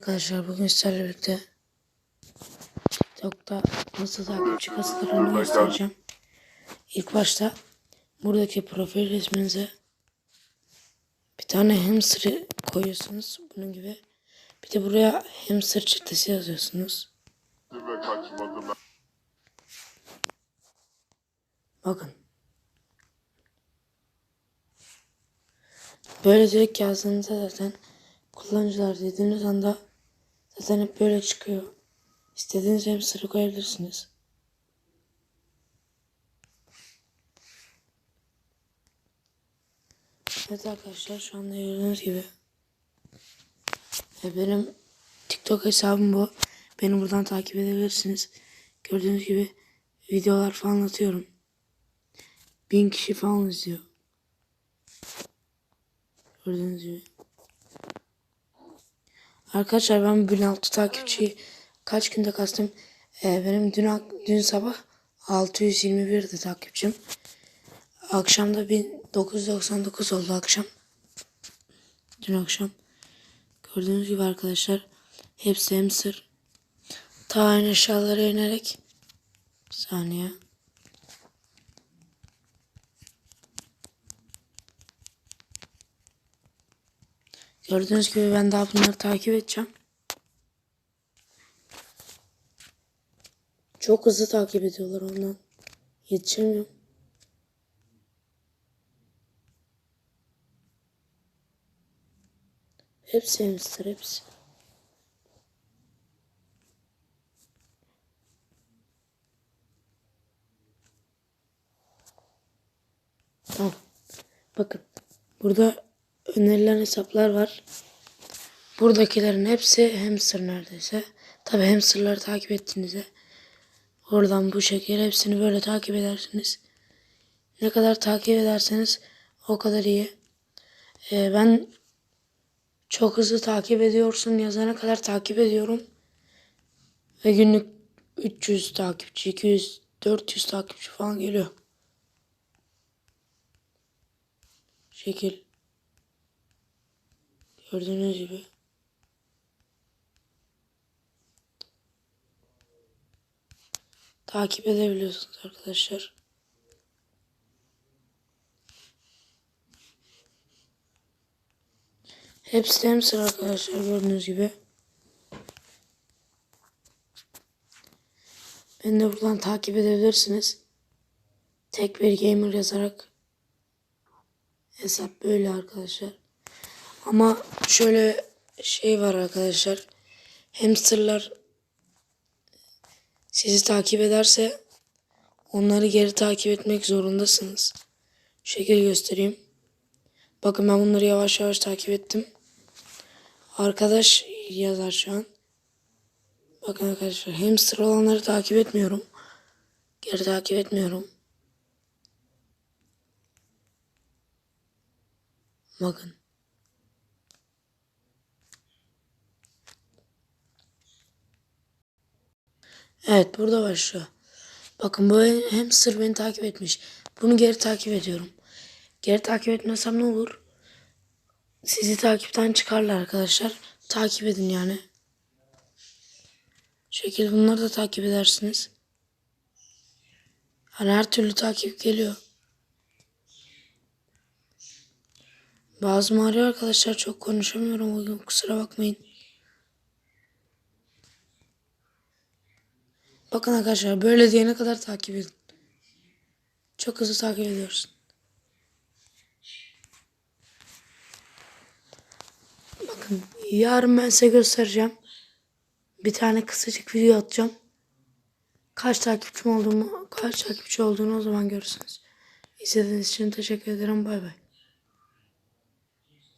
Arkadaşlar bugün sizlerle birlikte TikTok'ta nasıl takipçi kasıtlarını göstereceğim. İlk başta buradaki profil resminize bir tane hamster koyuyorsunuz bunun gibi. Bir de buraya hamster çıktısı yazıyorsunuz. Bakın. Böyle direkt yazdığınızda zaten kullanıcılar dediğiniz anda zaten hep böyle çıkıyor. İstediğiniz hamster'ı koyabilirsiniz. Evet arkadaşlar şu anda gördüğünüz gibi e, benim TikTok hesabım bu. Beni buradan takip edebilirsiniz. Gördüğünüz gibi videolar falan atıyorum. Bin kişi falan izliyor. Gördüğünüz gibi. Arkadaşlar ben 1006 takipçiyi kaç günde kastım. Ee, benim dün dün sabah 621'di takipçim. Akşam da 1999 oldu akşam. Dün akşam. Gördüğünüz gibi arkadaşlar hepsi hamster. Ta aynı aşağılara inerek bir saniye. Gördüğünüz gibi ben daha bunları takip edeceğim. Çok hızlı takip ediyorlar ondan. Yetişemiyorum. Hepsi hamster hepsi. Tamam. Bakın. Burada önerilen hesaplar var. Buradakilerin hepsi hamster neredeyse. Tabi hamsterları takip ettiğinizde oradan bu şekilde hepsini böyle takip edersiniz. Ne kadar takip ederseniz o kadar iyi. Ee, ben çok hızlı takip ediyorsun yazana kadar takip ediyorum. Ve günlük 300 takipçi, 200, 400 takipçi falan geliyor. Şekil. Gördüğünüz gibi. Takip edebiliyorsunuz arkadaşlar. Hepsi hamster arkadaşlar gördüğünüz gibi. Beni de buradan takip edebilirsiniz. Tek bir gamer yazarak hesap böyle arkadaşlar. Ama şöyle şey var arkadaşlar. Hamsterlar sizi takip ederse onları geri takip etmek zorundasınız. Şekil göstereyim. Bakın ben bunları yavaş yavaş takip ettim. Arkadaş yazar şu an. Bakın arkadaşlar hamster olanları takip etmiyorum. Geri takip etmiyorum. Bakın. Evet burada başlıyor. Bakın bu hamster beni takip etmiş. Bunu geri takip ediyorum. Geri takip etmesem ne olur? Sizi takipten çıkarlar arkadaşlar. Takip edin yani. Şekil bunları da takip edersiniz. Hani her türlü takip geliyor. Bazım arıyor arkadaşlar çok konuşamıyorum bugün kusura bakmayın. Bakın arkadaşlar böyle diyene kadar takip edin. Çok hızlı takip ediyoruz. Bakın yarın ben size göstereceğim. Bir tane kısacık video atacağım. Kaç takipçim olduğumu, kaç takipçi olduğunu o zaman görürsünüz. İzlediğiniz için teşekkür ederim. Bay bay.